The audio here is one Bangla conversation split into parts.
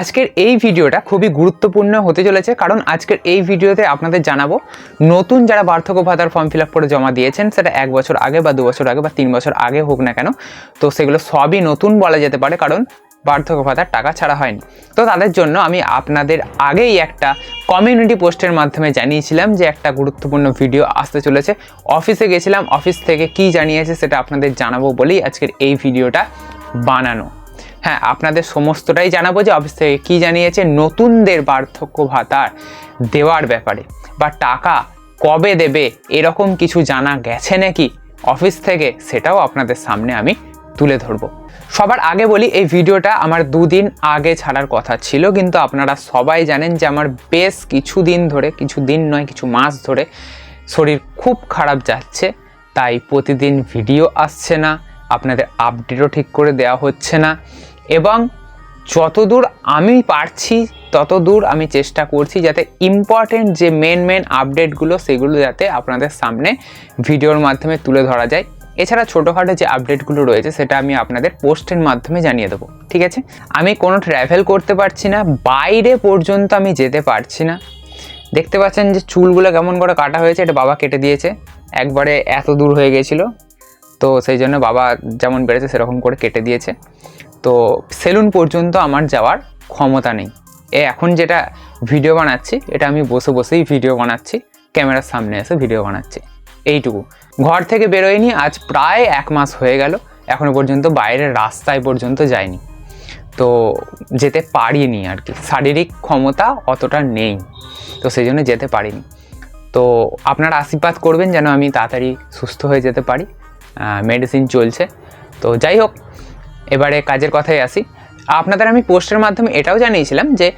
আজকের এই ভিডিওটা খুবই গুরুত্বপূর্ণ হতে চলেছে, কারণ আজকের এই ভিডিওতে আপনাদের জানাব, নতুন যারা বার্ধক্য ভাতার ফর্ম ফিল আপ করে জমা দিয়েছেন, সেটা এক বছর আগে বা দু বছর আগে বা তিন বছর আগে হোক না কেন, তো সেগুলো সবই নতুন বলা যেতে পারে, কারণ বার্ধক্য ভাতার টাকা ছাড়া হয়নি। তো তাদের জন্য আমি আপনাদের আগেই একটা কমিউনিটি পোস্টের মাধ্যমে জানিয়েছিলাম যে একটা গুরুত্বপূর্ণ ভিডিও আসতে চলেছে। অফিসে গেছিলাম, অফিস থেকে কি জানিয়েছে সেটা আপনাদের জানাব বলেই আজকের এই ভিডিওটা বানানো। হ্যাঁ আপনাদের সমস্তটাই জানাব যে অফিস থেকে কী জানিয়েছে নতুনদের বার্ধক্য ভাতার দেওয়ার ব্যাপারে। বা টাকা কবে দেবে, এরকম কিছু জানা গেছে নাকি? অফিস থেকে সেটাও আপনাদের সামনে আমি তুলে ধরবো। সবার আগে বলি, এই ভিডিওটা আমার দুদিন আগে ছাড়ার কথা ছিল, কিন্তু আপনারা সবাই জানেন যে আমার বেশ কিছু দিন ধরে কিছু দিন নয়, কিছু মাস ধরে শরীর খুব খারাপ যাচ্ছে, তাই প্রতিদিন ভিডিও আসছে না, আপনাদের আপডেটও ঠিক করে দেওয়া হচ্ছে না। এবং যতদূর আমি পারছি, ততদূর আমি চেষ্টা করছি যাতে ইম্পর্টেন্ট যে মেন মেন আপডেটগুলো সেগুলো যাতে আপনাদের সামনে ভিডিওর মাধ্যমে তুলে ধরা যায়। এছাড়া ছোটোখাটো যে আপডেটগুলো রয়েছে, সেটা আমি আপনাদের পোস্টের মাধ্যমে জানিয়ে দেবো। ঠিক আছে? আমি কোনো ট্র্যাভেল করতে পারছি না, বাইরে পর্যন্ত আমি যেতে পারছি না। দেখতে পাচ্ছেন যে চুলগুলো কেমন করে কাটা হয়েছে, এটা বাবা কেটে দিয়েছে। একবারে এত দূর হয়ে গেছিল। তো সেই জন্য বাবা যেমন বেড়েছে, সেরকম করে কেটে দিয়েছে। তো সেলুন পর্যন্ত আমার যাওয়ার ক্ষমতা নেই। এ এখন যেটা ভিডিও বানাচ্ছি, এটা আমি বসে বসেই ভিডিও বানাচ্ছি, ক্যামেরার সামনে এসে ভিডিও বানাচ্ছি। এইটুকু। ঘর থেকে বেরোয়নি, আজ প্রায় এক মাস হয়ে গেল এখনও পর্যন্ত বাইরের রাস্তায় পর্যন্ত যায়নি তো যেতে পারিনি আর কি, শারীরিক ক্ষমতা অতটা নেই, তো সেই জন্য যেতে পারিনি। তো আপনারা আশীর্বাদ করবেন যেন আমি তাড়াতাড়ি সুস্থ হয়ে যেতে পারি মেডিসিন চলছে। তো যাই হোক এবারে কাজের কথায় আসি। আপনাদের আমি পোস্টের মাধ্যমে এটাও জানিয়েছিলাম যে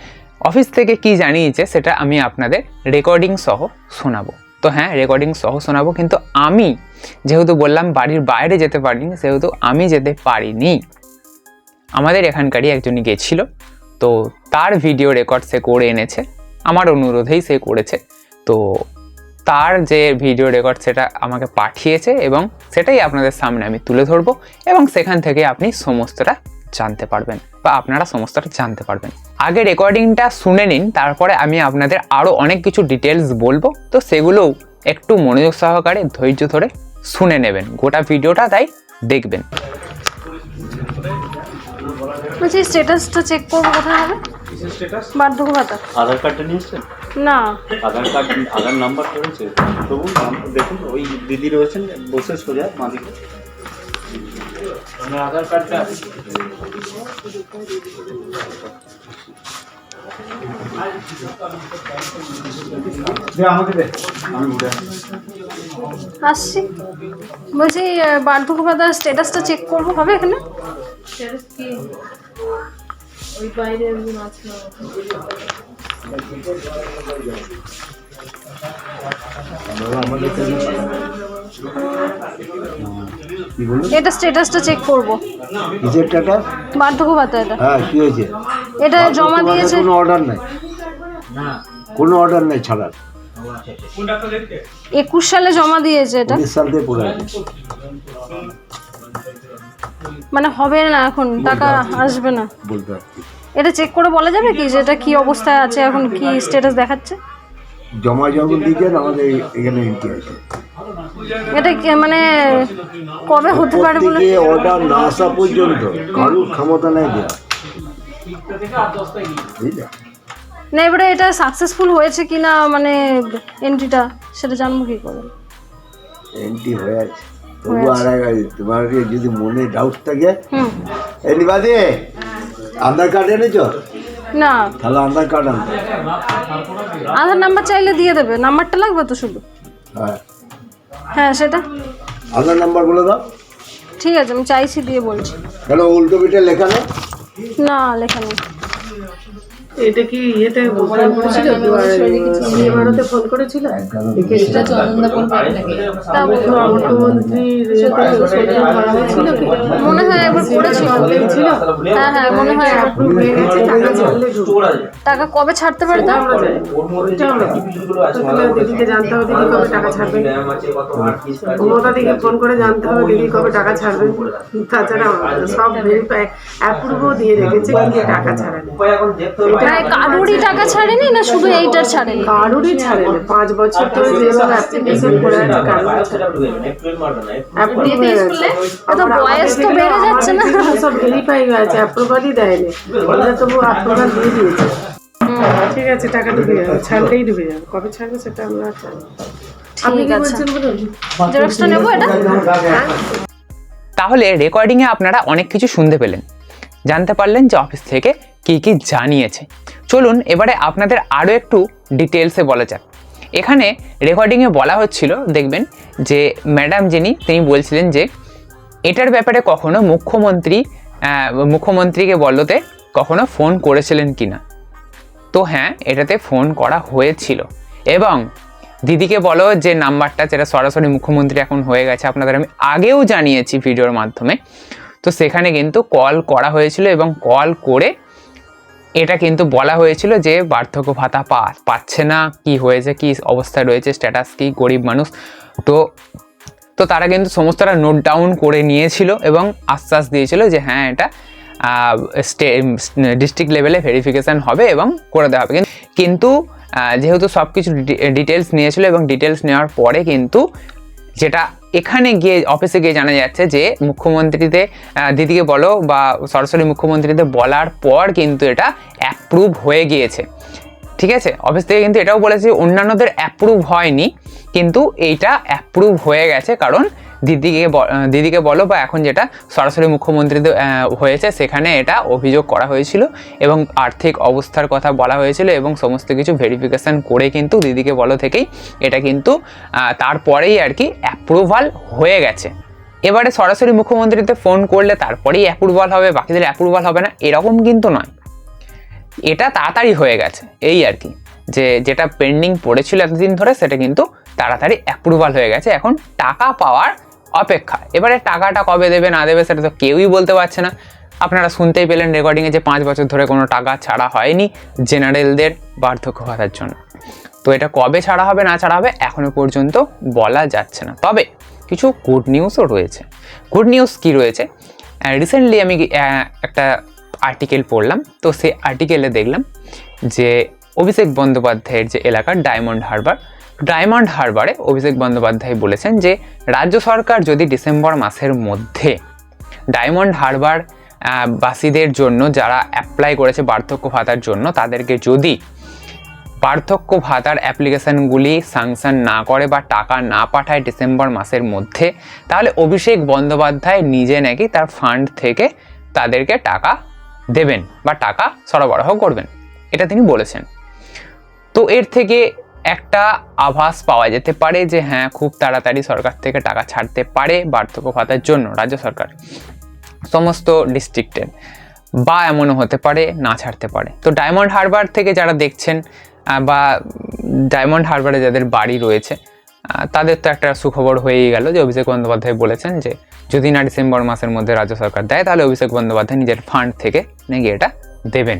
অফিস থেকে কি জানিয়েছে সেটা আমি আপনাদের রেকর্ডিং সহ শোনাবো। তো হ্যাঁ রেকর্ডিং সহ শোনাবো, কিন্তু আমি যেহেতু বললাম বাড়ির বাইরে যেতে পারিনি, সেহেতু আমি যেতে পারিনি। আমাদের এখানকারই একজনই গেছিল, তো তার ভিডিও রেকর্ড সে করে এনেছে। আমার অনুরোধেই সে করেছে। তো তার যে ভিডিও রেকর্ড সেটা আমাকে পাঠিয়েছে এবং সেটাই আপনাদের সামনে আমি তুলে ধরবো এবং সেখান থেকে আপনি সমস্তটা জানতে পারবেন বা আপনারা সমস্তটা জানতে পারবেন। আগে রেকর্ডিংটা শুনে নিন তারপরে আমি আপনাদের আরও অনেক কিছু ডিটেলস বলব। তো সেগুলোও একটু মনোযোগ সহকারে ধৈর্য ধরে শুনে নেবেন। গোটা ভিডিওটা তাই দেখবেন। বলছি স্ট্যাটাসটা চেক করব কোথায় হবে? বার্ধক্য ভাতা আধার কার্ডটা নিয়ে এসছেন না। আধার কার্ড আধার নাম্বার রয়েছে তবু নাম- দেখুন ওই দিদি রয়েছেন বসে সোজা মাদিকে আধার কার্ডটা। আসছি। বলছি বার্ধক্য ভাতার স্ট্যাটাসটা চেক করব হবে এখানে? কি? বলুন এটা স্ট্যাটাসটা চেক করব। কিসের টাকা বার্ধক্য ভাতা এটা। হ্যাঁ কি হয়েছে? এটা জমা দিয়েছে। কোনো অর্ডার নেই। কোনো অর্ডার নেই ছাড়ার। একুশ সালে জমা দিয়েছে এটা। সাল থেকে পড়ে মানে হবে না এখন টাকা আসবে না। বলতে এটা চেক করে বলা যাবে কি যে এটা কি অবস্থায় আছে এখন কি স্ট্যাটাস দেখাচ্ছে? জমা যখন দিয়েছেন আমাদের এখানে এন্ট্রি আছে এটা কি- মানে কবে হতে পারে বলে? অর্ডার না আসা পর্যন্ত কারুর ক্ষমতা নেই বুঝলে না এবারে এটা সাকসেসফুল হয়েছে কিনা মানে এন্ট্রিটা সেটা জানব কি করে? এন্ট্রি হয়ে আছে। তবু আর তোমার যদি মনে ডাউট থাকে হুম। এলি বাদে আধার কার্ড এনেছ? না। তাহলে আধার কার্ড আনতে আধার নাম্বার চাইলে দিয়ে দেবে নাম্বারটা লাগবে তো শুধু? হ্যাঁ। হ্যাঁ সেটা। আধার নাম্বার বলে দাও। ঠিক আছে আমি চাইছি দিয়ে বলছি। কেন উল্টো পিঠে লেখা নেই? না লেখা নেই। এটা কি ইয়েতে ফোন করেছিল? এবারতে ফোন করেছিল কি? মনে হয় একবার করেছিল। ছিল? হ্যাঁ হ্যাঁ মনে হয় হয়ে গেছে টাকা ছাড়লে টাকা কবে ছাড়তে পারে তা আমরা জানি। দিদিকে জানতে হবে দিদি কবে টাকা ছাড়বে? মমতা দিকে ফোন করে জানতে হবে দিদি কবে টাকা ছাড়বে। তাছাড়া সব ভেরিফাই অ্যাপ্রুভও দিয়ে রেখেছে কিন্তু টাকা ছাড়েনি মানে কারোরই টাকা ছাড়েনি না শুধু এইটার ছাড়েনি? কারোরই ছাড়েনি। পাঁচ বছর ধরে যেভাবে অ্যাপ্লিকেশন করে আছে কারোরই ছাড়েনি। অ্যাপ্রুভ হয়ে গেছে। বয়স তো বেড়ে যাচ্ছে না। সব ভেরিফাই হয়ে অ্যাপ্রুভালই দেয়নি। ওরা তবু অ্যাপ্রুভাল দিয়ে দিয়েছে। ঠিক আছে টাকা ঢুকে যাবে ছাড়লেই ঢুকে যাবে। কবে ছাড়বে সেটা আমরা জানি ঠিক আছে। জেরক্সটা নেব এটা? তাহলে রেকর্ডিংয়ে আপনারা অনেক কিছু শুনতে পেলেন। জানতে পারলেন যে অফিস থেকে কি কি জানিয়েছে। চলুন এবারে আপনাদের আরও একটু ডিটেলসে বলা যাক। এখানে রেকর্ডিংয়ে বলা হচ্ছিল, দেখবেন যে ম্যাডাম যিনি, তিনি বলছিলেন যে এটার ব্যাপারে কখনো মুখ্যমন্ত্রী মুখ্যমন্ত্রীকে বলতে কখনো ফোন করেছিলেন কি না তো হ্যাঁ এটাতে ফোন করা হয়েছিল। এবং দিদিকে বলো যে নাম্বারটা, যেটা সরাসরি মুখ্যমন্ত্রী এখন হয়ে গেছে, আপনাদের আমি আগেও জানিয়েছি ভিডিওর মাধ্যমে। তো সেখানে কিন্তু কল করা হয়েছিল এবং কল করে এটা কিন্তু বলা হয়েছিল যে বার্ধক্য ভাতা পা, পাচ্ছে না, কি হয়েছে, কি অবস্থায় রয়েছে স্ট্যাটাস কি, গরিব মানুষ। তো তো তারা কিন্তু সমস্তটা নোট ডাউন করে নিয়েছিল এবং আশ্বাস দিয়েছিল যে হ্যাঁ এটা স্টে ডিস্ট্রিক্ট লেভেলে ভেরিফিকেশান হবে এবং করে দেওয়া হবে। কিন্তু যেহেতু সব কিছু ডিটেলস নিয়েছিল এবং ডিটেলস নেওয়ার পরে কিন্তু যেটা এখানে গিয়ে অফিসে গিয়ে জানা যাচ্ছে যে মুখ্যমন্ত্রীতে দিদিকে বলো বা সরাসরি মুখ্যমন্ত্রীতে বলার পর কিন্তু এটা অ্যাপ্রুভ হয়ে গিয়েছে। ঠিক আছে? অফিস থেকে কিন্তু এটাও বলেছে অন্যান্যদের অ্যাপ্রুভ হয়নি, কিন্তু এইটা অ্যাপ্রুভ হয়ে গেছে কারণ দিদিকে দিদিকে বলো বা এখন যেটা সরাসরি মুখ্যমন্ত্রীতে আহ, হয়েছে সেখানে এটা অভিযোগ করা হয়েছিল এবং আর্থিক অবস্থার কথা বলা হয়েছিল এবং সমস্ত কিছু ভেরিফিকেশান করে কিন্তু দিদিকে বলো থেকেই এটা কিন্তু তারপরেই আর কি অ্যাপ্রুভাল হয়ে গেছে। এবারে সরাসরি মুখ্যমন্ত্রীতে ফোন করলে তারপরেই অ্যাপ্রুভাল হবে বাকিদের অ্যাপ্রুভাল হবে না এরকম কিন্তু নয়। এটা তাড়াতাড়ি হয়ে গেছে এই আর কি। যে যেটা পেন্ডিং পড়েছিল এতদিন ধরে সেটা কিন্তু তাড়াতাড়ি অ্যাপ্রুভাল হয়ে গেছে। এখন টাকা পাওয়ার অপেক্ষা এবারে টাকাটা কবে দেবে, না দেবে সেটা তো কেউই বলতে পারছে না। আপনারা শুনতেই পেলেন রেকর্ডিংয়ে যে পাঁচ বছর ধরে কোনো টাকা ছাড়া হয়নি জেনারেলদের বার্ধক্য ভাতার জন্য। তো এটা কবে ছাড়া হবে, না ছাড়া হবে, এখনও পর্যন্ত বলা যাচ্ছে না। তবে কিছু গুড নিউজও রয়েছে। গুড নিউজ কি রয়েছে? রিসেন্টলি আমি একটা আর্টিকেল পড়লাম, তো সেই আর্টিকেলে দেখলাম যে অভিষেক বন্দ্যোপাধ্যায়ের যে এলাকা ডায়মন্ড হারবার ডায়মন্ড হারবারে অভিষেক বন্দ্যোপাধ্যায় বলেছেন যে, রাজ্য সরকার যদি ডিসেম্বর মাসের মধ্যে ডায়মন্ড হারবার বাসীদের জন্য যারা অ্যাপ্লাই করেছে বার্ধক্য ভাতার জন্য, তাদেরকে যদি পার্থক্য ভাতার অ্যাপ্লিকেশানগুলি স্যাংশন না করে বা টাকা না পাঠায় ডিসেম্বর মাসের মধ্যে, তাহলে অভিষেক বন্দ্যোপাধ্যায় নিজে নাকি তার ফান্ড থেকে তাদেরকে টাকা দেবেন বা টাকা সরবরাহ করবেন। এটা তিনি বলেছেন। তো এর থেকে একটা আভাস পাওয়া যেতে পারে যে হ্যাঁ খুব তাড়াতাড়ি সরকার থেকে টাকা ছাড়তে পারে বার্ধক্য ভাতার জন্য রাজ্য সরকার। সমস্ত ডিস্ট্রিক্টের বা এমনও হতে পারে, না ছাড়তে পারে। তো ডায়মন্ড হারবার থেকে যারা দেখছেন বা ডায়মন্ড হারবারে যাদের বাড়ি রয়েছে তাদের তো একটা সুখবর হয়েই গেল যে, অভিষেক বন্দ্যোপাধ্যায় বলেছেন যে, যদি না ডিসেম্বর মাসের মধ্যে রাজ্য সরকার দেয়, তাহলে অভিষেক বন্দ্যোপাধ্যায় নিজের ফান্ড থেকে নাকি এটা দেবেন।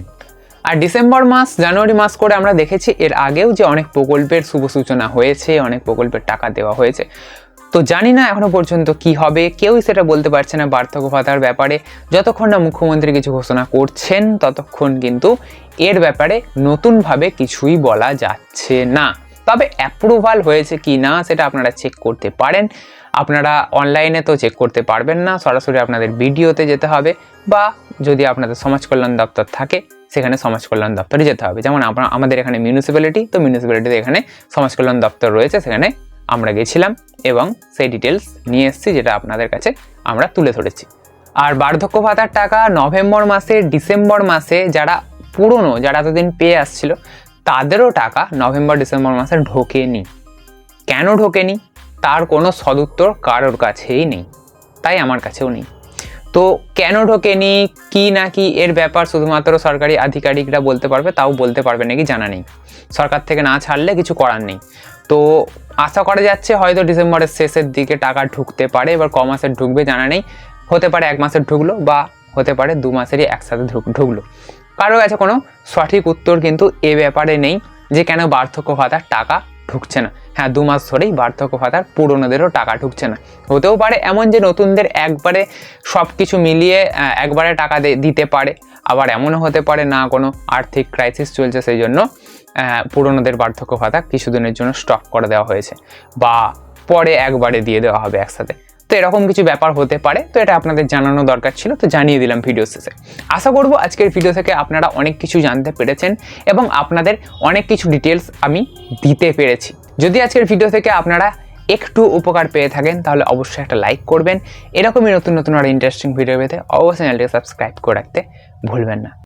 আর ডিসেম্বর মাস জানুয়ারি মাস করে আমরা দেখেছি এর আগেও যে অনেক প্রকল্পের শুভ সূচনা হয়েছে, অনেক প্রকল্পের টাকা দেওয়া হয়েছে। তো জানি না এখনও পর্যন্ত কি হবে, কেউই সেটা বলতে পারছে না বার্ধক্য ভাতার ব্যাপারে। যতক্ষণ না মুখ্যমন্ত্রী কিছু ঘোষণা করছেন, ততক্ষণ কিন্তু এর ব্যাপারে নতুনভাবে কিছুই বলা যাচ্ছে না। তবে অ্যাপ্রুভাল হয়েছে কি না, সেটা আপনারা চেক করতে পারেন। আপনারা অনলাইনে তো চেক করতে পারবেন না, সরাসরি আপনাদের ভিডিওতে যেতে হবে, বা যদি আপনাদের সমাজ কল্যাণ দপ্তর থাকে সেখানে সমাজ কল্যাণ দপ্তরে যেতে হবে। যেমন আমরা আমাদের এখানে মিউনিসিপ্যালিটি তো মিউনিসিপ্যালিটিতে এখানে সমাজ কল্যাণ দপ্তর রয়েছে। সেখানে আমরা গেছিলাম এবং সেই ডিটেলস নিয়ে এসেছি, যেটা আপনাদের কাছে আমরা তুলে ধরেছি। আর বার্ধক্য ভাতার টাকা নভেম্বর মাসে, ডিসেম্বর মাসে যারা পুরনো, যারা এতদিন পেয়ে আসছিল, তাদেরও টাকা নভেম্বর, ডিসেম্বর মাসে ঢোকেনি। কেন ঢোকেনি? তার কোনো সদুত্তর কারোর কাছেই নেই। তাই আমার কাছেও নেই। তো কেন ঢোকেনি, কি না কি এর ব্যাপার শুধুমাত্র সরকারি আধিকারিকরা বলতে পারবে, তাও বলতে পারবে নাকি জানা নেই। সরকার থেকে না ছাড়লে কিছু করার নেই। তো আশা করা যাচ্ছে হয়তো ডিসেম্বরের শেষের দিকে টাকা ঢুকতে পারে, এবার ক মাসের ঢুকবে জানা নেই। হতে পারে এক মাসের ঢুকলো বা হতে পারে দু মাসেরই একসাথে ঢুক ঢুকলো। কারও কাছে কোনো সঠিক উত্তর কিন্তু এ ব্যাপারে নেই যে কেন বার্ধক্য ভাতার টাকা ঢুকছে না। হ্যাঁ দু মাস ধরেই বার্ধক্য ভাতার পুরনোদেরও টাকা ঢুকছে না। হতেও পারে এমন যে নতুনদের একবারে সব কিছু মিলিয়ে একবারে টাকা দিতে পারে। আবার এমনও হতে পারে না, কোনো আর্থিক ক্রাইসিস চলছে সেই জন্য পুরনোদের বার্ধক্য ভাতা কিছুদিনের জন্য স্টপ করে দেওয়া হয়েছে। বা পরে একবারে দিয়ে দেওয়া হবে একসাথে। তো এরকম কিছু ব্যাপার হতে পারে, তো এটা আপনাদের জানানো দরকার ছিল, তো জানিয়ে দিলাম ভিডিও শেষে। আশা করব আজকের ভিডিও থেকে আপনারা অনেক কিছু জানতে পেরেছেন এবং আপনাদের অনেক কিছু ডিটেলস আমি দিতে পেরেছি। যদি আজকের ভিডিও থেকে আপনারা একটু উপকার পেয়ে থাকেন, তাহলে অবশ্যই একটা লাইক করবেন। এরকমই নতুন নতুন আর ইন্টারেস্টিং ভিডিও পেতে অবশ্যই চ্যানেলটিকে সাবস্ক্রাইব করে রাখতে ভুলবেন না।